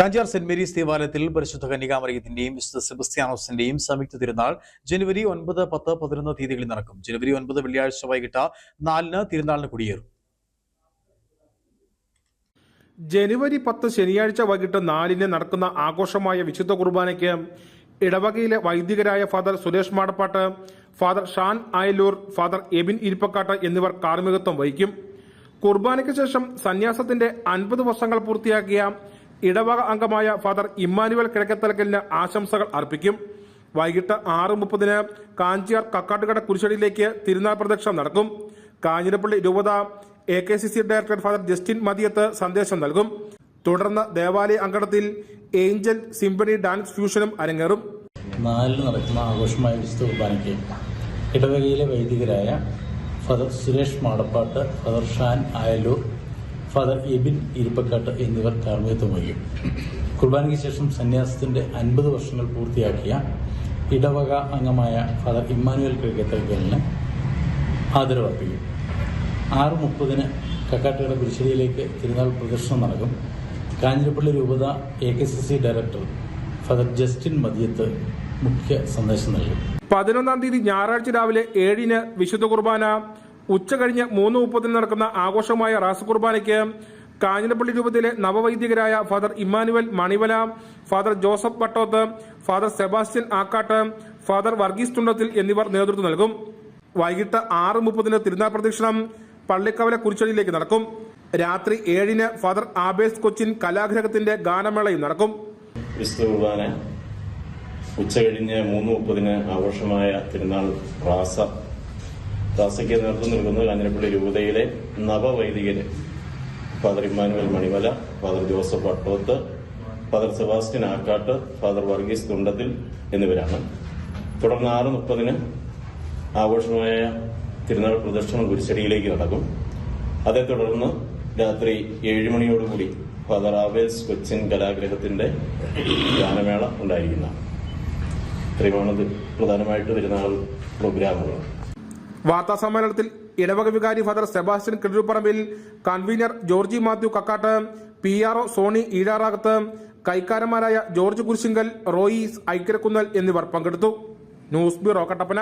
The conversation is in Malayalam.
കാഞ്ചാർ സെന്റ് മേരീസ് ദേവാലയത്തിൽ പരിശുദ്ധ കന്യകാമറിയത്തിന്റെയും വിശുദ്ധ സെബസ്ത്യാനോസിന്റെയും സംയുക്ത തിരുനാൾ ജനുവരി ഒൻപത് പത്ത് പതിനൊന്ന് തീയതികളിൽ നടക്കും. ജനുവരി ഒൻപത് വെള്ളിയാഴ്ച വൈകിട്ട് നാലിന് തിരുനാളിന് കുടിയേറും. ജനുവരി പത്ത് ശനിയാഴ്ച വൈകിട്ട് നാലിന് നടക്കുന്ന ആഘോഷമായ വിശുദ്ധ കുർബാനയ്ക്ക് ഇടവകയിലെ വൈദികരായ father Suresh Madappattu father Shan Ayaloor father Ebin Irippakkattu എന്നിവർ കാർമ്മികത്വം വഹിക്കും. കുർബാനയ്ക്ക് ശേഷം സന്യാസത്തിന്റെ അൻപത് വർഷങ്ങൾ പൂർത്തിയാക്കിയ ഇടവക അംഗമായ ഫാദർ ഇമ്മാനുവൽ കിഴക്കത്തലക്കലിന് ആശംസകൾ അർപ്പിക്കും. വൈകിട്ട് ആറ് മുപ്പതിന് കാഞ്ചിയാർ കക്കാട്ടുകട കുരിശടിയിലേക്ക് തിരുനാൾ പ്രദക്ഷിണം നടക്കും. കാഞ്ഞിരപ്പള്ളി രൂപത A K C C director father Justin Mathiyath സന്ദേശം നൽകും. തുടർന്ന് ദേവാലയ അങ്കണത്തിൽ ഏഞ്ചൽ സിംബണി ഡാൻസ് ഫ്യൂഷനും അരങ്ങേറും. നാലിന് നടക്കുന്ന ആഘോഷമായ വിശുദ്ധ കുർബാനയ്ക്ക് ഇടവകയിലെ വൈദികരായ father Suresh Madappattu father Shan Ayalloor father Ebin Irippakkattu എന്നിവർ കാർമ്മികത്വം വഹിക്കും കുർബാനയ്ക്ക് ശേഷം സന്യാസത്തിന്റെ അൻപത് വർഷങ്ങൾ പൂർത്തിയാക്കിയ ഇടവക അംഗമായ ഫാദർ ഇമ്മാനുവൽ കിഴക്കത്തൽക്കലിന് ആദരവർപ്പിക്കും. ആറ് മുപ്പതിന് കക്കാട്ടുകട കുരിശ്ശേരിയിലേക്ക് തിരുനാൾ പ്രദർശനം നടക്കും. കാഞ്ഞിരപ്പള്ളി രൂപത A K C C director father Justin Madiyath മുഖ്യ സന്ദേശം നൽകും. പതിനൊന്നാം തീയതി ഞായറാഴ്ച രാവിലെ ഏഴിന് വിശുദ്ധ കുർബാന ഉച്ച കഴിഞ്ഞ് മൂന്ന് മുപ്പതിന് നടക്കുന്ന ആഘോഷമായ റാസ് കുർബാനയ്ക്ക് കാഞ്ഞിരപ്പള്ളി രൂപതയിലെ നവവൈദികരായ father Emmanuel Manivala father Joseph Vattoth father Sebastian Akkattu father Varghese Thundathil എന്നിവർ നേതൃത്വം നൽകും. വൈകിട്ട് ആറ് മുപ്പതിന് തിരുനാൾ പ്രദക്ഷിണം പള്ളിക്കവല കുരിശടിയിലേക്ക് നടക്കും. രാത്രി ഏഴിന് ഫാദർ ആബേസ് കൊച്ചിൻ കലാഗ്രഹത്തിന്റെ ഗാനമേളയും നടക്കും. ക്രിസ്തു കുർബാന ഉച്ച കഴിഞ്ഞ് മൂന്ന് മുപ്പതിന് ആഘോഷമായ തിരുനാൾ റാസ റാസയ്ക്ക് നേതൃത്വം നൽകുന്നത് കാഞ്ഞിരപ്പള്ളി രൂപതയിലെ നവവൈദികര് father Emmanuel Manimala father Joseph Attoth father Sebastian Akkattu father Varghese Thundathil എന്നിവരാണ്. തുടർന്ന് ആറ് മുപ്പതിന് ആഘോഷമായ തിരുനാൾ പ്രദർശനം കുരിശടിയിലേക്ക് നടക്കും. അതേ തുടർന്ന് രാത്രി ഏഴുമണിയോടുകൂടി ഫാദർ ആവേൽസ് കൊച്ചിൻ കലാഗ്രഹത്തിന്റെ ഗാനമേള ഉണ്ടായിരിക്കുന്നതാണ് ഇത്രയുമാണ് പ്രധാനമായിട്ട് തിരുനാൾ പ്രോഗ്രാമുകൾ. വാർത്താ സമ്മേളനത്തിൽ ഇടവക വികാരി father Sebastian Kizhupparambil convener Georgy Mathew Kakkattu P R O Soni Eezharakath കൈക്കാരന്മാരായ George Kurisingal Ruiz Aikkarakunnel എന്നിവർ പങ്കെടുത്തു. News bureau Kattappana.